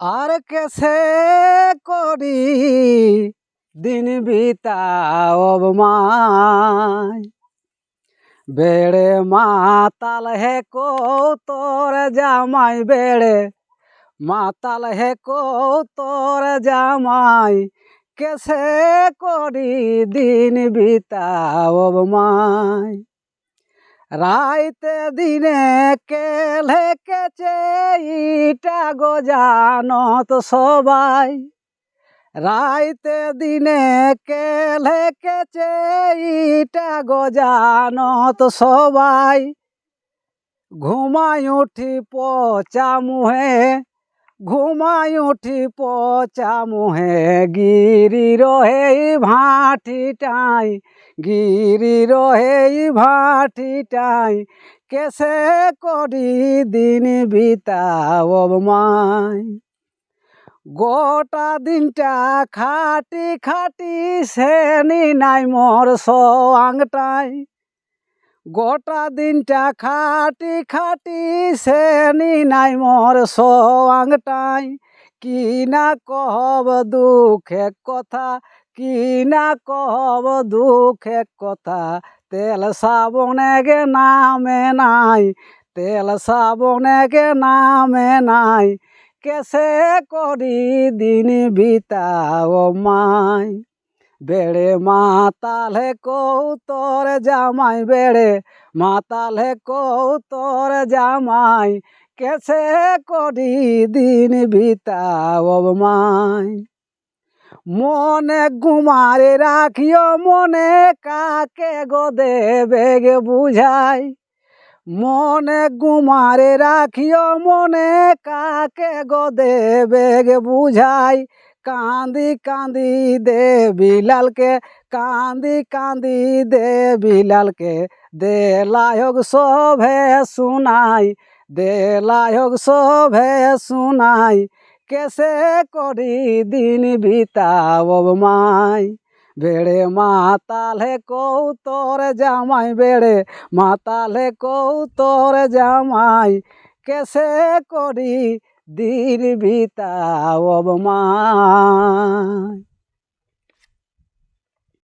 আর কেসে করি দিন বিতাব মাই বেড়ে মাতাল হে কো তোর জামাই, বেড়ে মাতাল হে কো তোর জামাই, কেসে করি দিন বিতাব মাই রাইতে দিনে কেলে কেচে ইটা গজানত সবাই। রাইতে দিনে কেলে কেচে ইটা গজানত সবাই। ঘুমাই উঠি পচা মুহে ঘুমাই উঠি পচা মুহে, গিরি রহে ভাটিটাই, গিরি রহে ভাটিটাই, কেসে করি দিন বিতাব মাই। গোটা দিনটা খাটি খাটি সেনি নাই মোর সোয়াংটাই গোটা দিনটা খাটি খাটি সেনি নাই মোর সোয়াংটাই। কি না কহব দুঃখে কথা, কি না কহব দুঃখে কথা। তেল সাবনে গে নামে নাই, তেল সাবনে গে নামে নাই। কেসে করি দিন বিতাও মাই। বেড়ে মাতালে কৌ তোর জামাই, বেড়ে মাতালে কৌ তোর জামাই কেসে করি দিন বিতাও মাই মনে গুমারে রাখিও, মনে কাকে গো দেবে গে বুঝাই। মনে গুমারে রাখিও, মনে কাকে গো দেবে গে বুঝাই। কান্দি কান্দি দে বিলালকে কান্দি কান্দি দে বিলালকে দে লায়ক শোভে শুনাই, দে লায়ক শোভে শুনাই, কেসে করি দিন বিতাব মাই। বেড়ে মাতালে কৌ তোর জামাই, বেড়ে মাতালে কৌ তোর জামাই, কেসে করি দিন বিতাব মাই